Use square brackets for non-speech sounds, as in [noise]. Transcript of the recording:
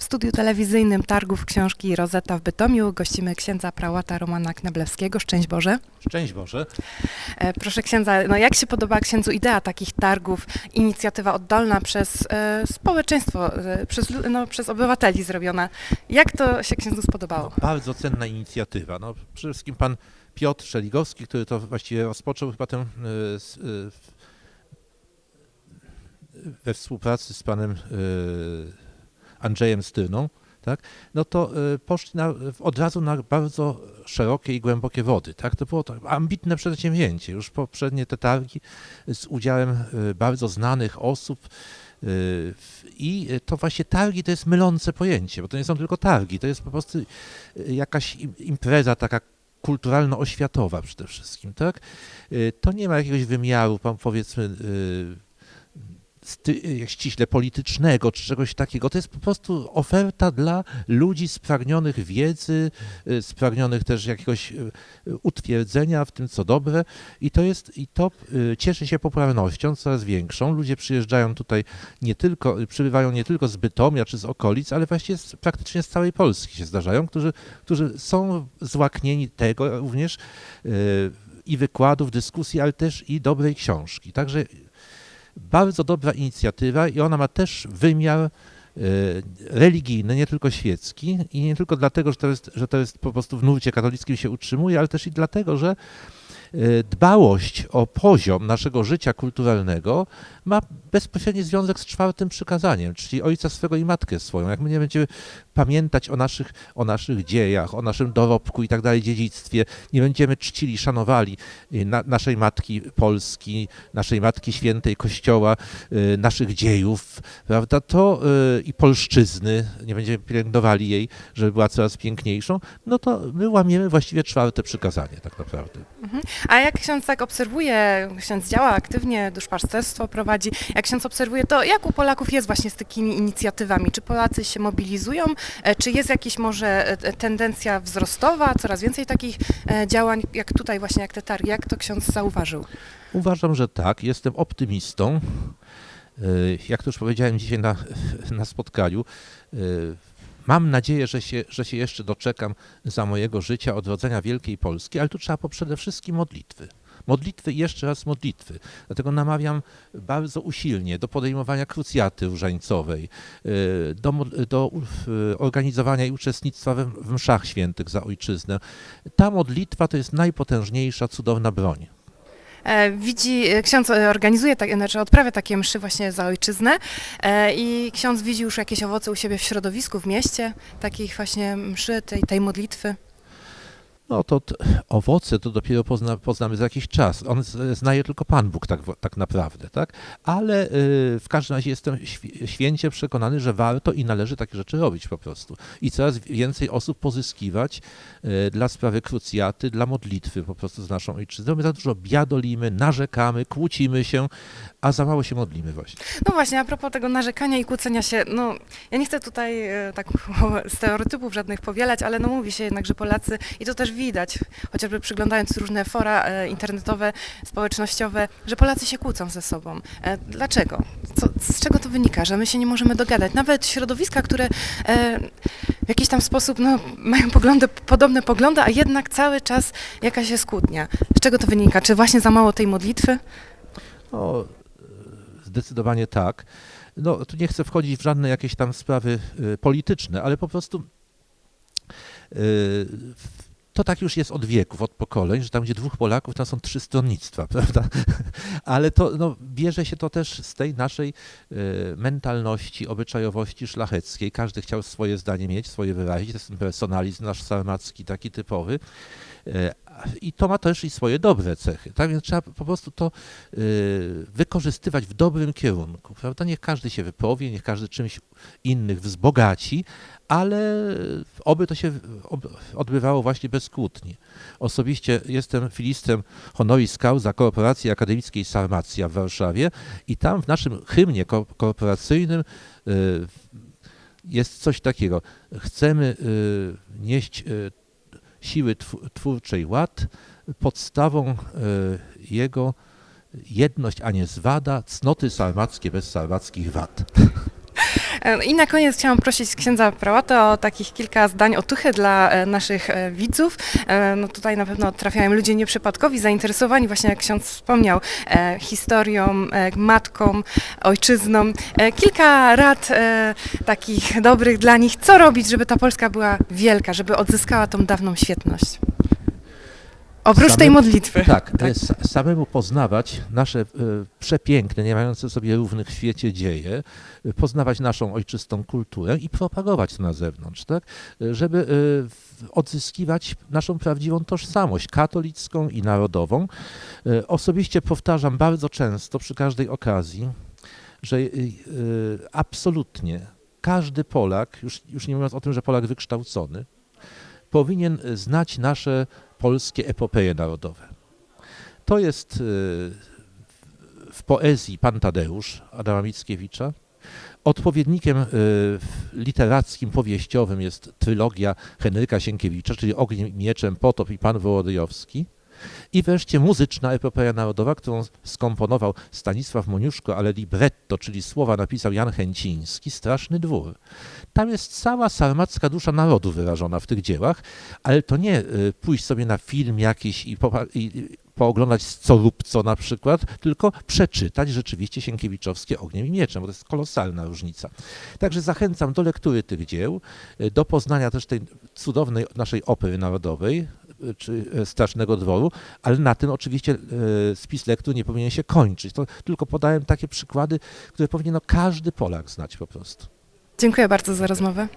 W studiu telewizyjnym Targów Książki Rozeta w Bytomiu gościmy księdza prałata Romana Kneblewskiego. Szczęść Boże. Szczęść Boże. E, Proszę księdza, no jak się podoba księdzu idea takich targów, inicjatywa oddolna przez e, społeczeństwo, e, przez, no, przez obywateli zrobiona. Jak to się księdzu spodobało? Bardzo cenna inicjatywa. No, przede wszystkim pan Piotr Szeligowski, który to właściwie rozpoczął chyba tę e, e, we współpracy z panem Andrzejem Styrną, tak? no to e, poszli na, od razu na bardzo szerokie i głębokie wody. Tak? To było tak ambitne przedsięwzięcie. Już poprzednie te targi z udziałem e, bardzo znanych osób, w- I to właśnie targi to jest mylące pojęcie, bo to nie są tylko targi, to jest po prostu jakaś im- impreza taka kulturalno-oświatowa przede wszystkim, tak? To nie ma jakiegoś wymiaru, powiedzmy, ściśle politycznego czy czegoś takiego. To jest po prostu oferta dla ludzi spragnionych wiedzy, e, spragnionych też jakiegoś e, utwierdzenia w tym, co dobre i to jest, i to cieszy się popularnością coraz większą. Ludzie przyjeżdżają tutaj nie tylko, przybywają nie tylko z Bytomia czy z okolic, ale właściwie z, praktycznie z całej Polski się zdarzają, którzy, którzy są złaknieni tego również i wykładów, dyskusji, ale też i dobrej książki. Także bardzo dobra inicjatywa i ona ma też wymiar e, religijny, nie tylko świecki i nie tylko dlatego, że to jest, że to jest po prostu w nurcie katolickim się utrzymuje, ale też i dlatego, że dbałość o poziom naszego życia kulturalnego ma bezpośredni związek z czwartym przykazaniem, czyli ojca swego i matkę swoją. Jak my nie będziemy pamiętać o naszych, o naszych dziejach, o naszym dorobku i tak dalej, dziedzictwie, nie będziemy czcili, szanowali y, na, naszej Matki Polski, naszej Matki Świętej Kościoła, y, naszych dziejów, prawda, to y, i polszczyzny, nie będziemy pielęgnowali jej, żeby była coraz piękniejszą, no to my łamiemy właściwie czwarte przykazanie tak naprawdę. A jak ksiądz tak obserwuje, ksiądz działa aktywnie, duszpasterstwo prowadzi, jak ksiądz obserwuje, to jak u Polaków jest właśnie z takimi inicjatywami? Czy Polacy się mobilizują? E, Czy jest jakaś może e, e, tendencja wzrostowa, coraz więcej takich działań, jak tutaj właśnie, jak te targi? Jak to ksiądz zauważył? Uważam, że tak. Jestem optymistą. Jak to już powiedziałem dzisiaj na, na spotkaniu, mam nadzieję, że się, że się jeszcze doczekam za mojego życia odrodzenia Wielkiej Polski, ale tu trzeba po przede wszystkim modlitwy. Modlitwy i jeszcze raz modlitwy. Dlatego namawiam bardzo usilnie do podejmowania krucjaty różańcowej, y, do, do organizowania i uczestnictwa w mszach świętych za ojczyznę. Ta modlitwa to jest najpotężniejsza, cudowna broń. E, Widzi, e, ksiądz e, organizuje, tak, znaczy odprawia takie mszy właśnie za ojczyznę i ksiądz widzi już jakieś owoce u siebie w środowisku, w mieście, takich właśnie mszy, tej, tej modlitwy. No to owoce to dopiero pozna, poznamy za jakiś czas. On z- zna je tylko Pan Bóg tak, tak naprawdę, tak? Ale y, w każdym razie jestem świ- święcie przekonany, że warto i należy takie rzeczy robić po prostu. I coraz więcej osób pozyskiwać y, dla sprawy krucjaty, dla modlitwy po prostu z naszą ojczyzną. My za dużo biadolimy, narzekamy, kłócimy się, a za mało się modlimy właśnie. No właśnie, a propos tego narzekania i kłócenia się, no ja nie chcę tutaj e, tak [laughs] stereotypów żadnych powielać, ale no mówi się jednak, że Polacy, i to też widać, chociażby przyglądając różne fora e, internetowe, społecznościowe, że Polacy się kłócą ze sobą. E, Dlaczego? Co, z czego to wynika, że my się nie możemy dogadać? Nawet środowiska, które e, w jakiś tam sposób no, mają poglądy, podobne poglądy, a jednak cały czas jakaś jest kłótnia. Z czego to wynika? Czy właśnie za mało tej modlitwy? No, zdecydowanie tak. No, tu nie chcę wchodzić w żadne jakieś tam sprawy y, polityczne, ale po prostu y, to tak już jest od wieków, od pokoleń, że tam, gdzie dwóch Polaków, tam są trzy stronnictwa, [laughs] prawda? Ale to no, bierze się to też z tej naszej y, mentalności, obyczajowości szlacheckiej. Każdy chciał swoje zdanie mieć, swoje wyrazić. To jest personalizm nasz sarmacki, taki typowy. I to ma też i swoje dobre cechy. Tak więc trzeba po prostu to y, wykorzystywać w dobrym kierunku. Prawda? Niech każdy się wypowie, niech każdy czymś innych wzbogaci, ale oby to się odbywało właśnie bez kłótni. Osobiście jestem filistem honoris causa Korporacji Akademickiej Sarmacja w Warszawie i tam w naszym hymnie ko- korporacyjnym y, jest coś takiego. Chcemy y, nieść siły tw- twórczej ład, podstawą y, jego jedność, a nie zwada, cnoty sarmackie bez sarmackich wad. [laughs] E, I na koniec chciałam prosić księdza prałata o takich kilka zdań otuchy dla e, naszych e, widzów. No tutaj na pewno trafiają ludzie nieprzypadkowi, zainteresowani właśnie, jak ksiądz wspomniał, historią, matką, ojczyzną. Kilka rad takich dobrych dla nich, co robić, żeby ta Polska była wielka, żeby odzyskała tą dawną świetność. Oprócz tej Same- modlitwy. Tak, s- samemu poznawać nasze e, przepiękne, nie mające sobie równych w świecie dzieje, e, poznawać naszą ojczystą kulturę i propagować to na zewnątrz, tak? E, żeby odzyskiwać naszą prawdziwą tożsamość katolicką i narodową. Osobiście powtarzam bardzo często przy każdej okazji, że absolutnie każdy Polak, już, już nie mówiąc o tym, że Polak wykształcony, powinien znać nasze polskie epopeje narodowe. To jest y, w poezji Pan Tadeusz Adama Mickiewicza. Odpowiednikiem y, literackim, powieściowym jest trylogia Henryka Sienkiewicza, czyli Ogniem i Mieczem, Potop i Pan Wołodyjowski. I wreszcie muzyczna epopeja narodowa, którą skomponował Stanisław Moniuszko, ale libretto, czyli słowa napisał Jan Chęciński, Straszny Dwór. Tam jest cała sarmacka dusza narodu wyrażona w tych dziełach, ale to nie y, pójść sobie na film jakiś i, popa- i pooglądać co lub co na przykład, tylko przeczytać rzeczywiście Sienkiewiczowskie Ogniem i Mieczem, bo to jest kolosalna różnica. Także zachęcam do lektury tych dzieł, y, do poznania też tej cudownej naszej opery narodowej, czy y, Strasznego Dworu, ale na tym oczywiście y, spis lektur nie powinien się kończyć. To tylko podałem takie przykłady, które powinien no, każdy Polak znać po prostu. Dziękuję bardzo za rozmowę.